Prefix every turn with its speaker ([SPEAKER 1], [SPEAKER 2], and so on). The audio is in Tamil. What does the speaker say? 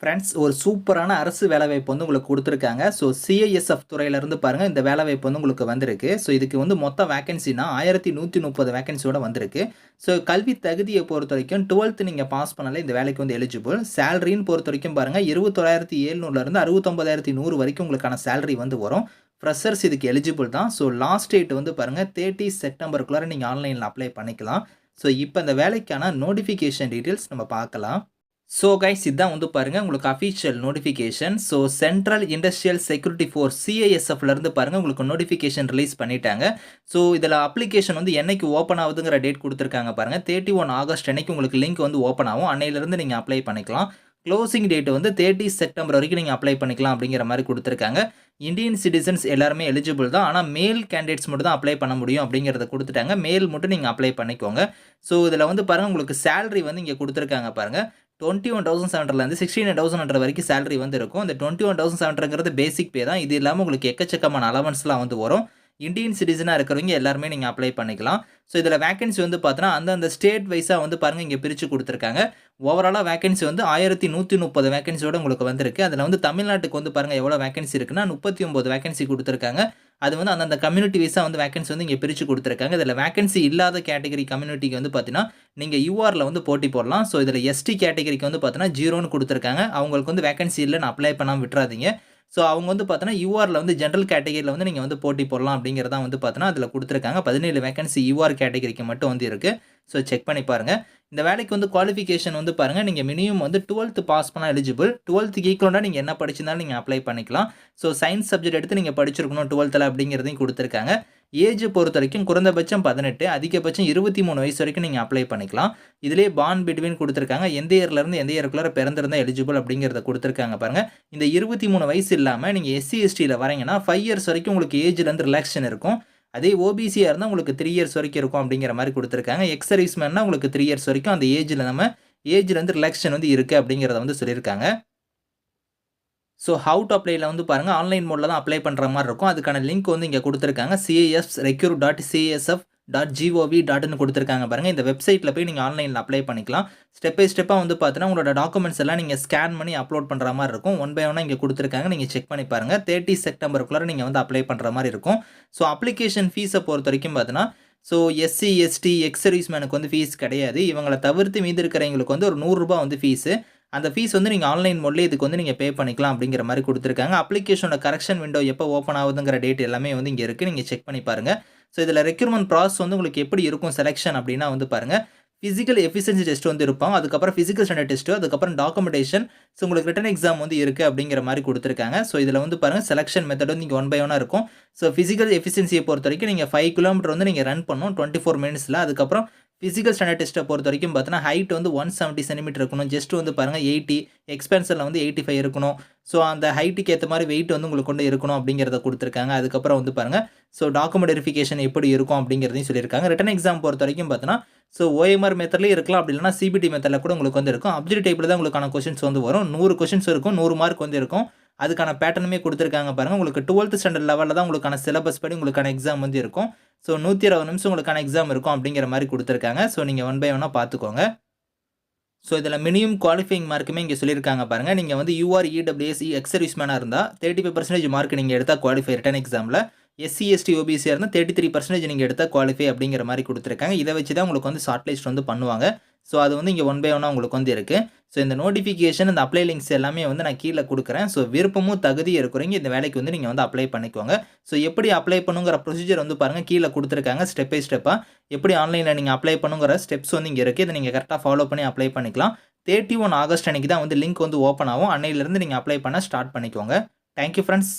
[SPEAKER 1] ஃப்ரெண்ட்ஸ் ஒரு சூப்பரான அரசு வேலைவாய்ப்பு வந்து உங்களுக்கு கொடுத்துருக்காங்க. ஸோ சிஐஎஸ்எஃப் துறையிலேருந்து பாருங்கள் இந்த வேலைவாய்ப்பு வந்து உங்களுக்கு வந்திருக்கு. ஸோ இதுக்கு வந்து மொத்த வேகன்சினா ஆயிரத்தி நூற்றி முப்பது வேகன்சியோட வந்திருக்கு. ஸோ கல்வி தகுதியை பொறுத்த வரைக்கும் டுவெல்த்து நீங்கள் பாஸ் பண்ணாலே இந்த வேலைக்கு வந்து எலிஜிபிள் சேலரின்னு பொறுத்த வரைக்கும் பாருங்கள் இருபத்தொள்ளாயிரத்தி ஏழ்நூறுலேருந்து அறுபத்தொம்பதாயிரத்தி நூறு வரைக்கும் உங்களுக்கான சேலரி வந்து வரும். ஃப்ரெஷர்ஸ் இதுக்கு எலிஜிபிள் தான். ஸோ லாஸ்ட் டேட் வந்து பாருங்கள் தேர்ட்டி செப்டம்பருக்குள்ளார நீங்கள் ஆன்லைனில் அப்ளை பண்ணிக்கலாம். ஸோ இப்போ இந்த வேலைக்கான நோட்டிஃபிகேஷன் டீட்டெயில்ஸ் நம்ம பார்க்கலாம். ஸோ கைஸ் இதுதான் வந்து பாருங்கள் உங்களுக்கு official notification so central industrial security force சிஐஎஸ்எஃப்லேருந்து பாருங்கள் உங்களுக்கு நோட்டிஃபிகேஷன் ரிலீஸ் பண்ணிட்டாங்க. ஸோ இதில் அப்ளிகேஷன் வந்து என்னைக்கு ஓப்பன் ஆகுதுங்கிற டேட் கொடுத்துருக்காங்க பாருங்கள் தேர்ட்டி ஒன் ஆகஸ்ட் அன்னைக்கு உங்களுக்கு லிங்க் வந்து ஓப்பன் ஆகும். அன்னையிலேருந்து நீங்கள் அப்ளை பண்ணிக்கலாம். க்ளோசிங் டேட் வந்து தேர்ட்டி செப்டம்பர் வரைக்கும் நீங்கள் அப்ளை பண்ணிக்கலாம் அப்படிங்கிற மாதிரி கொடுத்துருக்காங்க. இந்தியன் சிட்டிசன்ஸ் எல்லாருமே எலிஜிபிள் தான். ஆனால் மேல் கேண்டிடேட்ஸ் மட்டும் தான் அப்ளை பண்ண முடியும் அப்படிங்கிறத கொடுத்துட்டாங்க. மேல் மட்டும் நீங்கள் அப்ளை பண்ணிக்கோங்க. ஸோ இதில் வந்து பாருங்கள் உங்களுக்கு சேலரி வந்து இங்கே கொடுத்துருக்காங்க பாருங்கள் டுவெண்ட்டி ஒன் தௌசண்ட் செவன்லேருந்து சிக்ஸ்டீன் தௌசண்ட் ஹண்ட்ரட் வரைக்கும் சேலரி வந்து இருக்கும் இந்த டுவெண்ட்டி ஒன் தௌசண்ட் செவன்ங்கிறது பேசிக் பே தான். இது இல்லாமல் உங்களுக்கு எக்கச்சக்கமான அலவன்ஸ்லாம் வந்து வரும். இந்தியன் சிட்டிசனாக இருக்கிறவங்க எல்லாருமே நீங்கள் அப்ளை பண்ணிக்கலாம். ஸோ இதில் வேகன்சி வந்து பார்த்தோன்னா அந்தந்த ஸ்டேட் வைஸாக வந்து பாருங்கள் இங்கே பிரித்து கொடுத்துருக்காங்க. ஓவராலாக வேகன்சி வந்து ஆயிரத்தி நூற்றி முப்பது வேகன்சியோட உங்களுக்கு வந்திருக்கு. அதில் வந்து தமிழ்நாட்டுக்கு வந்து பாருங்கள் எவ்வளோ வேகன்சி இருக்குன்னா முப்பத்தி ஒம்பது வேகன்சி கொடுத்துருக்காங்க. அது வந்து அந்தந்த கம்யூனிட்டி வைஸாக வந்து வேகன்சி வந்து இங்கே பிரித்து கொடுத்துருக்காங்க. இதில் வேகன்சி இல்லாத கேட்டகரி கம்யூனிட்டிக்கு வந்து பார்த்தீங்கன்னா நீங்கள் யூஆரில் வந்து போட்டி போடலாம். ஸோ இதில் எஸ்டி கேட்டகரிக்கு வந்து பார்த்தீங்கன்னா ஜீரோன்னு கொடுத்துருக்காங்க. அவங்களுக்கு வந்து வேகன்சி இல்லைன்னு அப்ளை பண்ணாமல் விட்டுறாதீங்க. ஸோ அவங்க வந்து பார்த்தோன்னா யூஆரில் வந்து ஜென்ரல் கேட்டகரியில் வந்து நீங்கள் வந்து போட்டி போடலாம் அப்படிங்கிறதா வந்து பார்த்தீங்கன்னா அதில் கொடுத்துருக்காங்க. பதினேழு வேகன்சி யூஆர் கேட்டகரிக்கு மட்டும் வந்து இருக்குது ஸோ செக் பண்ணி பாருங்கள் இந்த வேலைக்கு வந்து குவாலிஃபிகேஷன் வந்து பாருங்கள் நீங்கள் மினிமம் வந்து டுவெல்த்து பாஸ் பண்ணால் எலிஜிபிள் டுவெல்த்துக்கு ஈக்குவலாக நீங்கள் என்ன படிச்சிருந்தாலும் நீங்கள் அப்ளை பண்ணிக்கலாம். ஸோ சயின்ஸ் சப்ஜெக்ட் எடுத்து நீங்கள் படிச்சிருக்கணும் டுவெல்த்தில் அப்படிங்கிறதையும் கொடுத்துருக்காங்க. ஏஜ் பொறுத்த வரைக்கும் குறைந்தபட்சம் பதினெட்டு அதிகபட்சம் இருபத்தி மூணு வயசு வரைக்கும் நீங்கள் அப்ளை பண்ணிக்கலாம். இதிலே பான் பிட்வீன் கொடுத்துருக்காங்க. எந்த இயர்லேருந்து எந்த இயருக்குள்ளார பிறந்திருந்தால் எலிஜிபிள் அப்படிங்கிறத கொடுத்துருக்காங்க பாருங்கள் இந்த இருபத்தி மூணு வயசு இல்லாமல் நீங்கள் எஸ்சி எஸ்டியில் வரீங்கன்னா ஃபைவ் இயர்ஸ் வரைக்கும் உங்களுக்கு ஏஜ்லேருந்து ரிலாக்ஷன் இருக்கும். அதே ஓபிசியாக இருந்தால் உங்களுக்கு த்ரீ இயர்ஸ் வரைக்கும் இருக்கும் அப்படிங்கிற மாதிரி கொடுத்துருக்காங்க. எக்ஸ் சர்வீஸ்மேன்னா உங்களுக்கு த்ரீ இயர்ஸ் வரைக்கும் அந்த ஏஜில் நம்ம ஏஜ்லேருந்து ரிலாக்ஷன் வந்து இருக்குது அப்படிங்கிறத வந்து சொல்லியிருக்காங்க. ஸோ ஹவு டு அப்ளைல வந்து பாருங்கள் ஆன்லைன் மோடில் தான் அப்ளை பண்ணுற மாதிரி இருக்கும். அதுக்கான லிங்க் வந்து இங்கே கொடுத்துருக்காங்க. CAF recruit dot CSF dot GOV டாட்னு கொடுத்துருக்காங்க பாருங்கள் இந்த வெப்சைட்டில் போய் நீங்கள் ஆன்லைனில் அப்ளை பண்ணிக்கலாம். ஸ்டெப் பை ஸ்டெப்பாக வந்து பார்த்தீங்கன்னா உங்களோட டாக்குமெண்ட்ஸ் எல்லாம் நீங்கள் ஸ்கேன் பண்ணி அப்லோட் பண்ணுற மாதிரி இருக்கும். ஒன் பை ஒன்னாக இங்கே கொடுத்துருக்காங்க. நீங்கள் செக் பண்ணி பாருங்கள் தேர்ட்டி செப்டம்பருக்குள்ளே நீங்கள் வந்து அப்ளை பண்ணுற மாதிரி இருக்கும். ஸோ அப்ளிகேஷன் ஃபீஸை பொறுத்த வரைக்கும் பார்த்தீங்கன்னா ஸோ எஸ்சி எஸ்டி எக்ஸர்வீஸ்மேனுக்கு வந்து ஃபீஸ் கிடையாது. இவங்களை தவிர்த்து மீது இருக்கிறவங்களுக்கு வந்து ஒரு நூறுரூபா வந்து ஃபீஸு அந்த ஃபீஸ் வந்து நீங்கள் ஆன்லைன் மோட்லேயே இதுக்கு வந்து நீங்கள் பே பண்ணிக்கலாம் அப்படிங்கிற மாதிரி கொடுத்துருக்காங்க. அப்ளிகேஷனோட கரெக்ஷன் விண்டோ எப்போ ஓப்பன் ஆகுதுங்கிற டேட் எல்லாமே வந்து இங்கே இருக்குது நீங்கள் செக் பண்ணி பாருங்கள் ஸோ இதில் ரெக்யூர்மெண்ட் ப்ராசஸ் வந்து உங்களுக்கு எப்படி இருக்கும் செலெக்ஷன் அப்படின்னா வந்து பாருங்கள் ஃபிசிக்கல் எஃபிஷியன்சி டெஸ்ட் வந்து இருப்போம் அதுக்கப்புறம் ஃபிசிக்கல் ஸ்டாண்டர்ட் டெஸ்ட்டு அதுக்கப்புறம் டாக்குமெண்டேஷன் ஸோ உங்களுக்கு ரிட்டன் எக்ஸாம் வந்து இருக்குது அப்படிங்கிற மாதிரி கொடுத்துருக்காங்க. ஸோ இதில் வந்து பாருங்கள் செலெக்ஷன் மெத்தட் வந்து நீங்கள் ஒன் பை ஒன்னாக இருக்கும். ஸோ ஃபிசிக்கல் எஃபிஷியன்சியை பொறுத்த வரைக்கும் நீங்கள் ஃபைவ் கிலோமீட்டர் வந்து நீங்கள் ரன் பண்ணணும். டுவெண்ட்டி ஃபோர் மினிட்ஸில் அதுக்கப்புறம் ஃபிசிக்கல் ஸ்டாண்டர்ட் டெஸ்ட்டை பொறுத்த வரைக்கும் பார்த்தீங்கன்னா ஹைட் வந்து ஒன் செவன்ட்டி சென்டிமீட்டர் இருக்கணும். ஜஸ்ட் வந்து பாருங்கள் எயிட்டி எக்ஸ்பென்சரில் வந்து எயிட்டி ஃபைவ் இருக்கணும். ஸோ அந்த ஹைட்டுக்கு ஏற்ற மாதிரி வெயிட் வந்து உங்களுக்கு கொண்டு இருக்கணும் அப்படிங்கிறத கொடுத்துருக்காங்க. அதுக்கப்புறம் வந்து பாருங்கள் ஸோ டாக்குமெண்ட் வெரிஃபிகேஷன் எப்படி இருக்கும் அப்படிங்கிறதையும் சொல்லியிருக்காங்க. ரிட்டன் எக்ஸாம் பொறுத்த வரைக்கும் பார்த்தீங்கன்னா ஸோ ஓஎம்ஆர் மெத்தட்லேயே இருக்கலாம். அப்படி இல்லைனா சிபிடி மெத்தடில் கூட உங்களுக்கு வந்து இருக்கும். அப்ஜெக்ட் டைப்பில் தான் உங்களுக்கான கொஷின்ஸ் வந்து வரும். நூறு கொஷின்ஸ் இருக்கும். நூறு மார்க் வந்து இருக்கும். அதுக்கான பேட்டர்னுமே கொடுத்துருக்காங்க பாருங்கள் உங்களுக்கு டுவெல்த் ஸ்டாண்டர்ட் லெவலில் தான் உங்களுக்கான சிலபஸ் படி உங்களுக்கான எக்ஸாம் வந்து இருக்கும். ஸோ நூற்றி இருபது நிமிஷம் உங்களுக்கான எக்ஸாம் இருக்கும் அப்படிங்கிற மாதிரி கொடுத்துருக்காங்க. ஸோ நீங்கள் ஒன் பை ஒன்னாக பார்த்துக்கோங்க. ஸோ இதில் மினிமம் குவாலிஃபைங் மார்க்குமே இங்கே சொல்லியிருக்காங்க பாருங்கள் நீங்கள் வந்து யூஆர் இடபிள்யூஎஸ்இ எக்ஸ் சர்வீஸ்மேனாக இருந்தால் தேர்ட்டி ஃபைவ் பர்சன்டேஜ் மார்க் நீங்கள் எடுத்தால் குவாலிஃபை ரிட்டன் எக்ஸாமில் எஸ்சி எஸ்டி ஓபிசியாக இருந்தால் தேர்ட்டி த்ரீ பர்சன்டேஜ் நீங்கள் எடுத்தால் குவாலிஃபை அப்படிங்கிற மாதிரி கொடுத்துருக்காங்க. இதை வச்சு தான் உங்களுக்கு வந்து ஷார்ட் லிஸ்ட் வந்து பண்ணுவாங்க. ஸோ அது வந்து இங்கே ஒன் பை ஒன்னாக உங்களுக்கு வந்து இருக்குது ஸோ இந்த நோட்டிஃபிகேஷன் இந்த அப்ளை லிங்க்ஸ் எல்லாமே வந்து நான் கீழே கொடுக்குறேன். ஸோ விருப்பமும் தகுதி இருக்கிறவங்க இந்த வேலைக்கு வந்து நீங்கள் வந்து அப்ளை பண்ணிக்கோங்க. ஸோ எப்படி அப்ளை பண்ணுங்கிற ப்ரொசீஜர் வந்து பாருங்கள் கீழே கொடுத்துருக்காங்க ஸ்டெப் பை ஸ்டெப்பாக எப்படி ஆன்லைனில் நீங்கள் அப்ளை பண்ணுங்கிற ஸ்டெப்ஸ் வந்து இங்கே இருக்குது இதை நீங்கள் கரெக்டாக ஃபாலோ பண்ணி அப்ளை பண்ணிக்கலாம். தேர்ட்டி ஒன் ஆகஸ்ட் அன்றைக்கி தான் வந்து லிங்க் வந்து ஓப்பன் ஆகும். அன்னையிலேருந்து நீங்கள் அப்ளை பண்ண ஸ்டார்ட் பண்ணிக்கோங்க. Thank you friends